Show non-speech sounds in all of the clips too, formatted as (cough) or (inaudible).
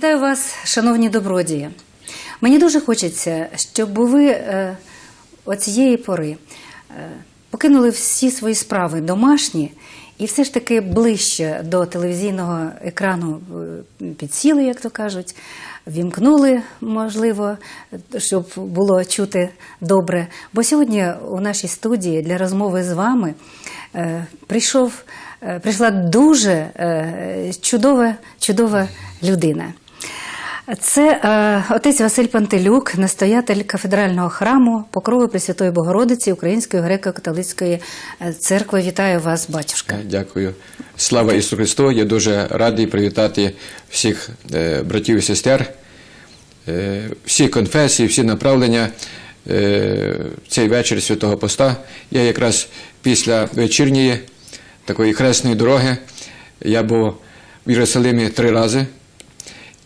Вітаю вас, шановні добродії. Мені дуже хочеться, щоб ви е, оцієї пори е, покинули всі свої справи домашні і все ж таки ближче до телевізійного екрану е, підсіли, як то кажуть, вімкнули, можливо, щоб було чути добре. Бо сьогодні у нашій студії для розмови з вами прийшов, прийшла дуже чудова, чудова людина. Це е, отець Василь Пантелюк, настоятель кафедрального храму Покрови Пресвятої Богородиці Української греко-католицької е, церкви. Вітаю вас, батюшка. Дякую. Слава Ісусу Христу! Я дуже радий привітати всіх е, братів і сестер, е, всі конфесії, всі направлення е, цей вечір Святого Поста. Я якраз після вечірньої такої хресної дороги я був в Єрусалимі три рази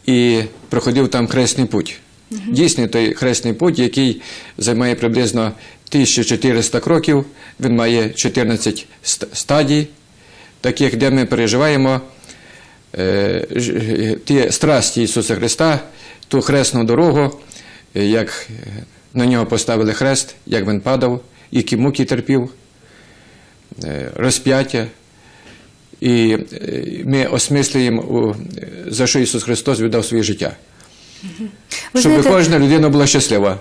і проходив там хресний путь. Дійсний той хресний путь, який займає приблизно 1400 кроків, він має 14 ст- стадій, таких, де ми переживаємо е, ті страсті Ісуса Христа, ту хресну дорогу, е, як на нього поставили хрест, як він падав, які муки терпів, е, розп'яття. І е, ми осмислюємо, за що Ісус Христос віддав своє життя. Ви Щоб знаєте, кожна людина була щаслива.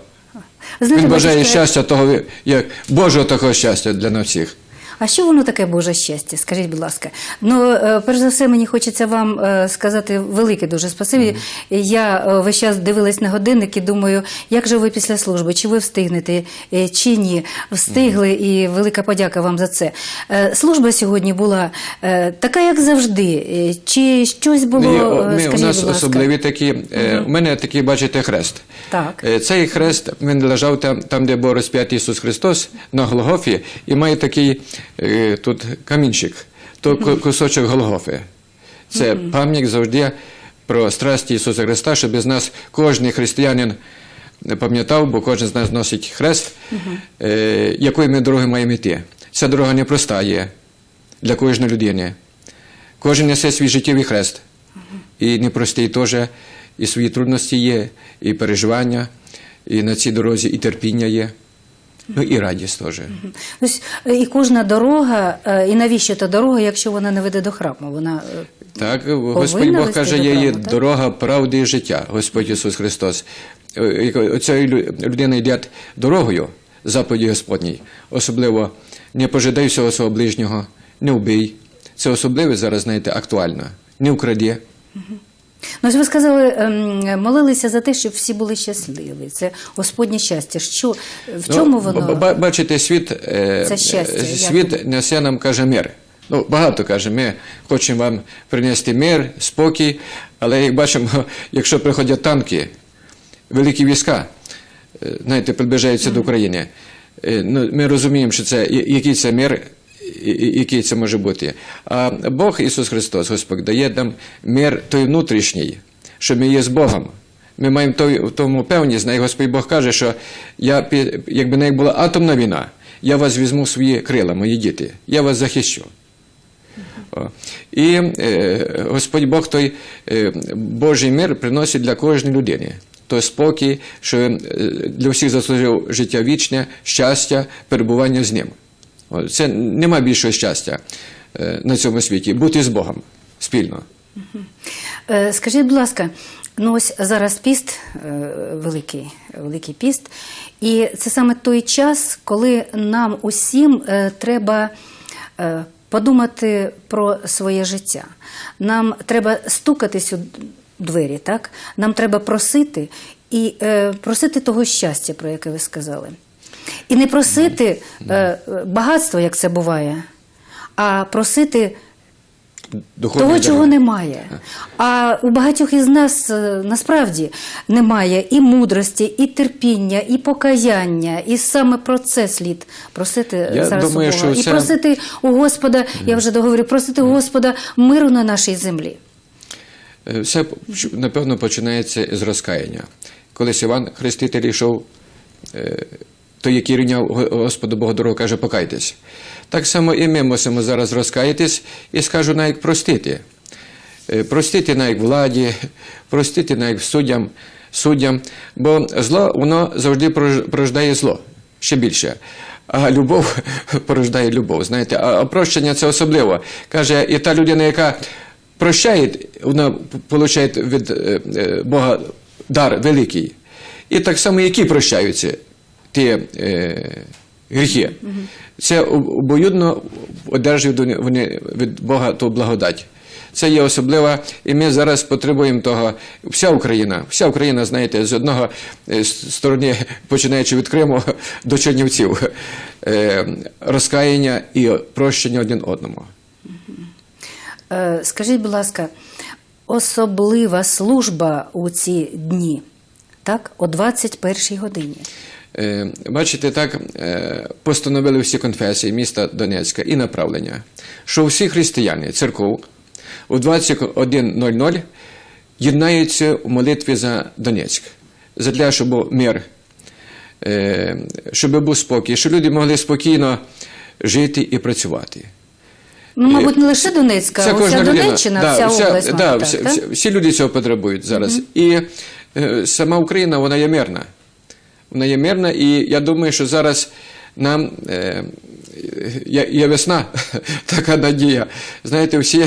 знаєте, Він бажає щастя того, як Божого такого щастя для нас всіх. А що воно таке Боже щастя? Скажіть, будь ласка. Ну, е, перш за все, мені хочеться вам е, сказати велике дуже спасибі. Я е, весь час дивилась на годинник і думаю, як же ви після служби, чи ви встигнете, чи ні. Встигли, і велика подяка вам за це. Служба сьогодні була така, як завжди. Чи щось було, Ми, о, у нас будь ласка. особливі такі. е, У мене такий, бачите, хрест. Так. Цей хрест він лежав там, там де був розп'ятий Ісус Христос на Голгофі, і має такий тут камінчик, то кусочок Голгофи. Це пам'ять завжди про страсті Ісуса Христа, щоб з нас кожен християнин пам'ятав, бо кожен з нас носить хрест, е, якою ми дорогою маємо йти. Ця дорога непроста є для кожної людини. Кожен несе свій життєвий хрест. І непростий теж, і свої трудності є, і переживання, і на цій дорозі і терпіння є, ну і радість теж. Ось е, і кожна дорога, е, і навіщо та дорога, якщо вона не веде до храму? Вона е, Так, Господь Бог каже, є храму, так? дорога правди і життя, Господь Ісус Христос. Як людина йде дорогою, заповіді Господній, особливо не пожидай всього свого ближнього, не вбий. Це особливо зараз, знаєте, актуально. Не вкради. Ну, ось ви сказали, ем, молилися за те, щоб всі були щасливі. Це Господнє щастя. Що в чому Ну, воно? Бачите, світ, е, Це щастя, е, як несе нам, каже, мир. Ну, багато каже, ми хочемо вам принести мир, спокій, але як бачимо, (laughs) якщо приходять танки, великі війська, е, знаєте, приближаються до України, ну, ми розуміємо, що це який це мир, який це може бути. А Бог Ісус Христос, Господь, дає нам мир той внутрішній, що ми є з Богом. Ми маємо в тому певність, знає, Господь Бог каже, що я, якби не була атомна війна, я вас візьму в свої крила, мої діти, я вас захищу. І е, Господь Бог той е, Божий мир приносить для кожної людини. Той спокій, що е, для всіх заслужив життя вічне, щастя, перебування з ним. Це нема більшого щастя е, на цьому світі. Бути з Богом спільно. Е, Скажіть, будь ласка, ну ось зараз піст, е, великий, великий піст, і це саме той час, коли нам усім треба подумати про своє життя. Нам треба стукатись у двері, так? Нам треба просити і просити того щастя, про яке ви сказали. І не просити е, багатства, як це буває, а просити Духовне того, чого немає. А у багатьох із нас е, насправді немає і мудрості, і терпіння, і покаяння, і саме про це слід просити Я зараз думаю, у Бога. що І просити у Господа, я вже договорю, просити у Господа миру на нашій землі. Е, Все, напевно, починається з розкаяння. Колись Іван Хреститель йшов, е, той, який рівняв Господу Богу дорогу, каже, покайтесь. Так само і ми мусимо зараз розкаятись і скажу навіть простити. е, простити навіть владі, простити навіть суддям, суддям, бо зло воно завжди порождає зло ще більше. А любов (laughs) порождає любов. Знаєте, а а прощення це особливо. Каже, і та людина, яка прощає, вона отримує від е, е, Бога дар великий. І так само, які прощаються ті е, гріхи. Це обоюдно одержують вони- від Бога ту благодать. Це є особлива, і ми зараз потребуємо того. Вся Україна, вся Україна, знаєте, з одного е, сторони, (laughs) починаючи від Криму (laughs) до Чернівців, е, розкаяння і прощення один одному. Е, Скажіть, будь ласка, особлива служба у ці дні, так, о 21 годині. Е, Бачите, так е, постановили всі конфесії міста Донецька і направлення, що всі християни церков у 21.00 єднаються у молитві за Донецьк, задля, щоб був мир, е, щоб був спокій, щоб люди могли спокійно жити і працювати. Ну, мабуть, не лише Донецька, а вся Донеччина, да, вся, область, да, мабуть, всі, так, так? всі- люди цього потребують зараз. І е, сама Україна, вона є мирна. Вона є мирна, і я думаю, що зараз нам е, є, весна, (laughs) така надія. Знаєте, всі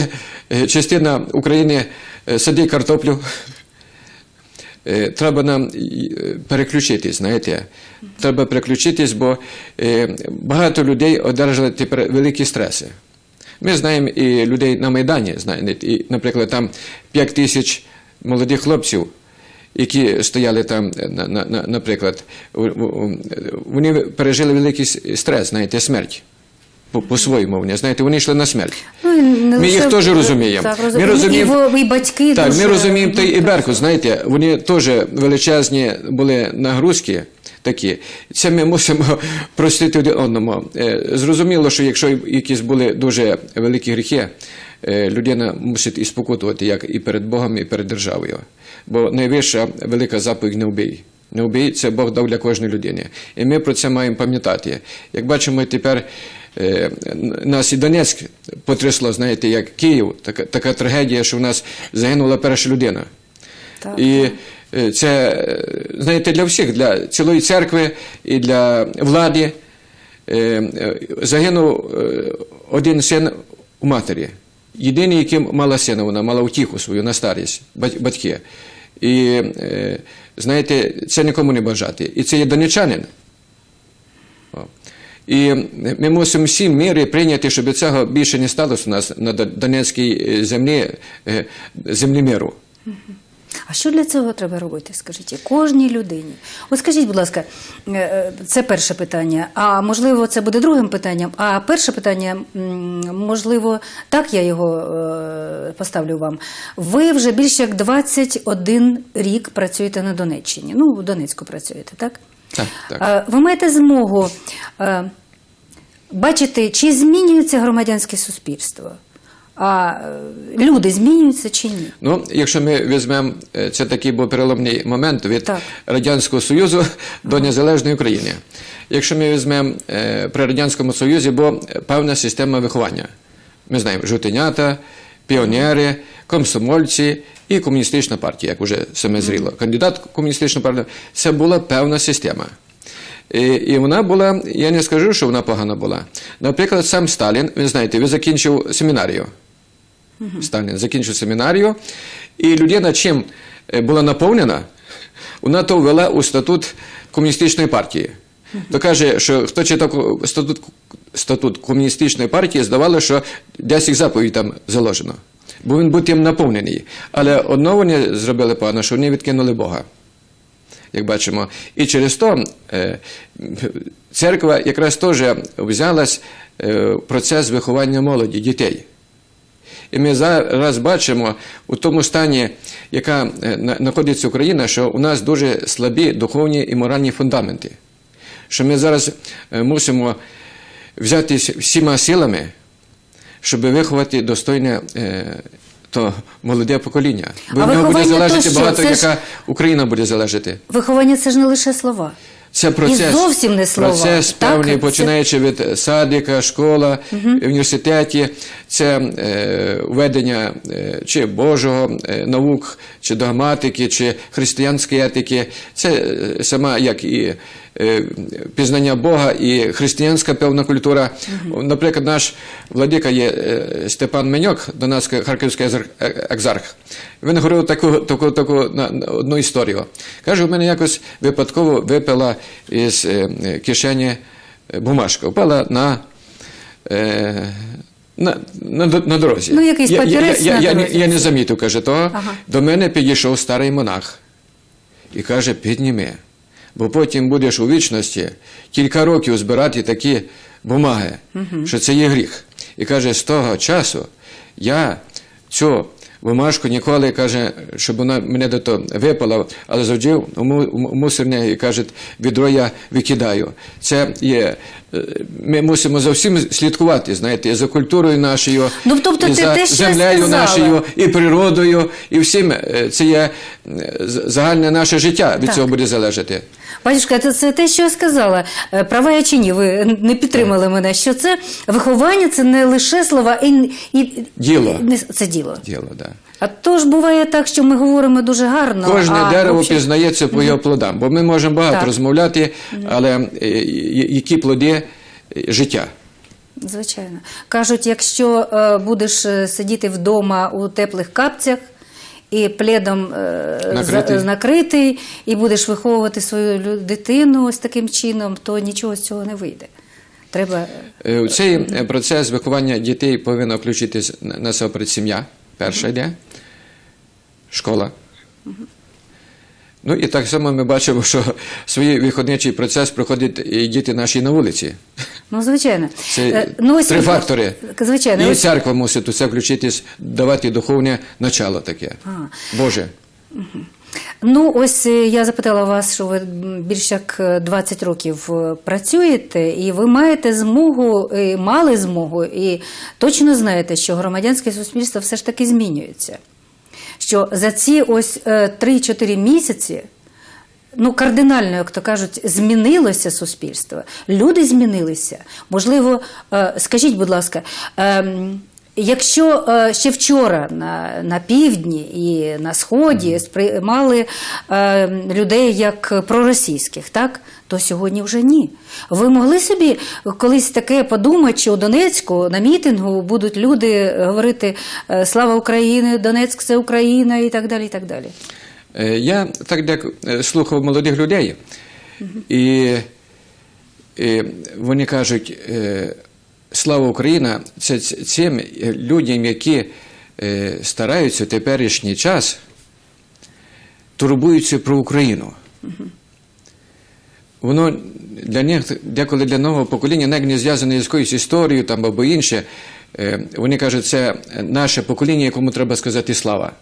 е, частина України е, садить картоплю. Е, Треба нам переключитись, знаєте. Треба переключитись, бо багато людей одержали тепер великі стреси. Ми знаємо і людей на Майдані, знаєте, і, наприклад, там 5 тисяч молодих хлопців, які стояли там, на, на, на- наприклад, вони пережили великий стрес, знаєте, смерть. По- По-своєму, вони, знаєте, вони йшли на смерть. Ну, Ми їх теж розуміємо. Так, Ми розуміємо. І, і батьки Так, дуже... ми розуміємо, та і Беркут, знаєте, вони теж величезні були нагрузки такі. Це ми мусимо (laughs) простити один одному. Е, Зрозуміло, що якщо якісь були дуже великі гріхи, е, людина мусить і спокутувати як і перед Богом, і перед державою. Бо найвища велика заповідь не вбий. Не вбий, це Бог дав для кожної людини. І ми про це маємо пам'ятати. Як бачимо тепер, е, нас і Донецьк потрясло, знаєте, як Київ, така, така трагедія, що в нас загинула перша людина. Так. І це, е, знаєте, для всіх, для цілої церкви і для влади. Е, е, Загинув е, один син у матері. Єдиний, яким мала сина, вона мала утіху свою на старість, батьки. І е, знаєте, це нікому не бажати. І це є донечанин. І ми мусимо всі міри прийняти, щоб цього більше не сталося у нас на Донецькій е, землі, е, землі миру. А що для цього треба робити, скажіть, кожній людині? От скажіть, будь ласка, е, е, це перше питання, а можливо, це буде другим питанням. А перше питання, можливо, так я його е, поставлю вам. Ви вже більше як 21 рік працюєте на Донеччині. Ну, в Донецьку працюєте, так? Так, так. Ви маєте змогу бачити, чи змінюється громадянське суспільство, а е, люди змінюються чи ні? Ну, якщо ми візьмемо, е, це такий був переломний момент від Так. Радянського Союзу до незалежної України. Якщо ми візьмемо е, при Радянському Союзі, була певна система виховання. Ми знаємо жовтенята, піонери, комсомольці і комуністична партія, як вже саме зріло. Кандидат в комуністичну партію це була певна система. І, і вона була, я не скажу, що вона погана була. Наприклад, сам Сталін, ви знаєте, він закінчив семінарію. Сталін закінчив семінарію, і людина чим е, була наповнена, вона то ввела у статут комуністичної партії. То каже, що хто читав статут, статут комуністичної партії, здавалося, що 10 заповідей там заложено. Бо він був тим наповнений. Але одного вони зробили погано, що вони відкинули Бога. Як бачимо, і через то е, церква якраз теж взялась е, процес виховання молоді, дітей. І ми зараз бачимо у тому стані, яка е, на- знаходиться Україна, що у нас дуже слабі духовні і моральні фундаменти. Що ми зараз е, мусимо взятись всіма силами, щоб виховати достойне е, то молоде покоління. Бо А в нього буде то залежати багато, Це ж- яка Україна буде залежати. Виховання це ж не лише слова. Це процес, зовсім не слова, процес так? починаючи Це- від садика, школа, університеті, це е, введення е, чи Божого е, наук, чи догматики, чи християнської етики. Це е, сама як і пізнання Бога, і християнська певна культура. Наприклад, наш владика є е, Степан Меньок, Донецький харківський е, екзарх. Він говорив таку, таку, таку одну історію. Каже, у мене якось випадково випила із е, е, кишені е, бумажка, впала на. Е, на, на, на дорозі. Ну, якийсь я, я, папірець я, на я, дорозі. я, я не замітив, каже, того. Ага. До мене підійшов старий монах і каже, підніми, бо потім будеш у вічності кілька років збирати такі бумаги, що це є гріх. І каже, з того часу я цю бумажку ніколи каже, щоб вона мене до того випала, але завжди у мусорне і каже, відро я викидаю. Це є. е, Ми мусимо за всім слідкувати, знаєте, і за культурою нашою, Ну, тобто і за землею нашою, і природою, і всім е, це є е, загальне наше життя від Так. цього буде залежати. Батюшка, це, це те, що я сказала. Е, Права я чи ні, ви не підтримали мене. Що це виховання, це не лише слова, і, і Діло. це діло. Діло, да. А то ж буває так, що ми говоримо дуже гарно. Кожне а дерево взагалі- пізнається по його плодам, бо ми можемо багато Так. розмовляти, але е, я- які плоди е, життя? Звичайно. Кажуть, якщо е, будеш е, сидіти вдома у теплих капцях і пледом е, Накритий. за- накритий, і будеш виховувати свою дитину ось таким чином, то нічого з цього не вийде. Треба. Е, У цей е, процес виховання дітей повинна включитись на- насамперед сім'я. Перша йде, школа. Ну і так само ми бачимо, що свій виховничий процес проходять і діти наші на вулиці. Ну, звичайно. Це Е, ну, ось- три фактори. Звичайно. І церква мусить у це включитись, давати духовне начало таке. А. Боже. Ну, ось е, я запитала вас, що ви більш як е, 20 років е, працюєте, і ви маєте змогу, і мали змогу, і точно знаєте, що громадянське суспільство все ж таки змінюється. Що за ці ось е, 3-4 місяці. Ну, кардинально, як то кажуть, змінилося суспільство. Люди змінилися. Можливо, е, скажіть, будь ласка, ем, якщо е, ще вчора на, на півдні і на сході сприймали е, людей як проросійських, так? То сьогодні вже ні. Ви могли собі колись таке подумати, що у Донецьку на мітингу будуть люди говорити е, Слава Україні, Донецьк це Україна і так далі. І так далі. Я так як слухав молодих людей, і, і вони кажуть, слава Україна, це цим людям, які е, стараються в теперішній час, турбуються про Україну. Воно для них, деколи для нового покоління, навіть не зв'язане з якоюсь історією там, або інше. Е, Вони кажуть, це наше покоління, якому треба сказати слава.